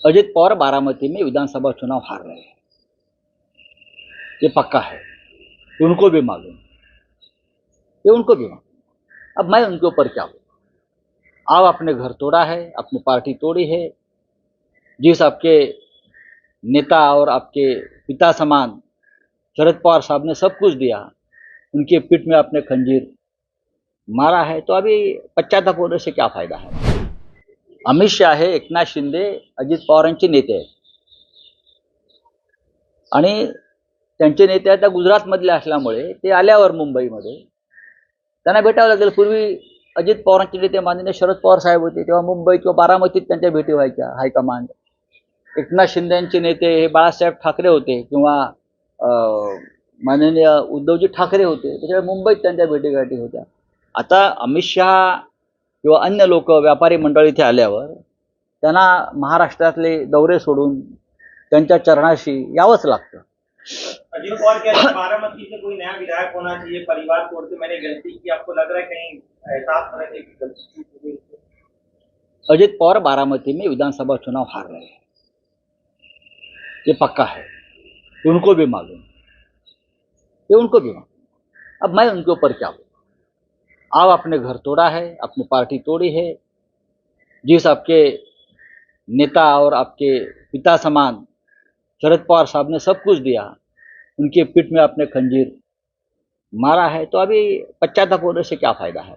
अजित पवार बारामती में विधानसभा चुनाव हार रहे हैं। ये पक्का है। उनको भी मालूम ये उनको भी मालूम अब मैं उनके ऊपर क्या बोलूँ? आप अपने घर तोड़ा है, अपनी पार्टी तोड़ी है। जिस आपके नेता और आपके पिता समान शरद पवार साहब ने सब कुछ दिया, उनके पीठ में आपने खंजीर मारा है तो अभी पश्चाताप होने से क्या फ़ायदा है? अमित शाह हे एकनाथ शिंदे अजित पवारांचे नेते आहेत. आणि त्यांचे नेते आता गुजरातमधले असल्यामुळे ते आल्यावर मुंबईमध्ये. त्यांना भेटावं लागेल. पूर्वी अजित पवारांचे नेते माननीय शरद पवार साहेब होते तेव्हा मुंबई किंवा बारामतीत त्यांच्या भेटी व्हायच्या हायकमांड एकनाथ शिंदेचे नेते हे बाळासाहेब ठाकरे होते किंवा माननीय उद्धवजी ठाकरे होते. त्याच्यामुळे मुंबईत त्यांच्या भेटीगाठी होत्या. आता अमित शहा किंवा अन्य लोक व्यापारी मंडळ इथे आल्यावर त्यांना महाराष्ट्रातले दौरे सोडून त्यांच्या चरणाशी यावंच लागतं. अजीत पवार कह रहे बारामती से कोई नया विधायक होना चाहिए परिवार तोड़ के मैंने गलती की आपको लग रहा है कहीं एहसास हो रहा गलती अजित पवार बारामती में विधानसभा चुनाव हार रहे हैं। ये पक्का है। उनको भी मालूम। ये उनको भी मालूम। अब मैं उनके ऊपर क्या बोलूं? आप अपने घर तोड़ा है अपनी पार्टी तोड़ी है। जिस आपके नेता और आपके पिता समान शरद पवार साहब ने सब कुछ दिया उनके पीठ में आपने खंजीर मारा है तो अभी पश्चाताप होने से क्या फ़ायदा है?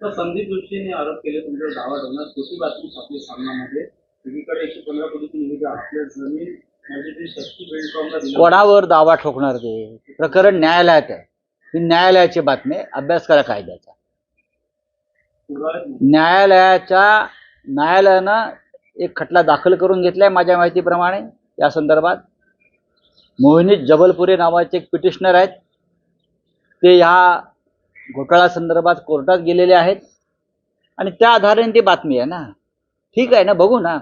तर संदीप जोशीने आरोप केले तुमच्यावर दावा ठेवणार खोटी बातमी छापली सामनामध्ये एकीकडे एकशे पंधरा कोटीची निधी आपल्या ज़मीन म्हणजे ती शक्ती बिल्डकॉमला कोणावर दावा ठोकणार ते? प्रकरण न्यायालयात आहे. ही न्यायालयाची बातमी अभ्यास करा कायद्याचा. न्यायालयाच्या न्यायालयानं एक खटला दाखल करून घेतलाय माझ्या माहितीप्रमाणे या संदर्भात. मोहिनी जबलपुरे नावाचे एक पिटिशनर आहेत. ते ह्या घोटाळा संदर्भात कोर्टात गेलेले आहेत. आणि त्या आधाराने ती बातमी आहे ना. ठीक आहे ना बघू ना.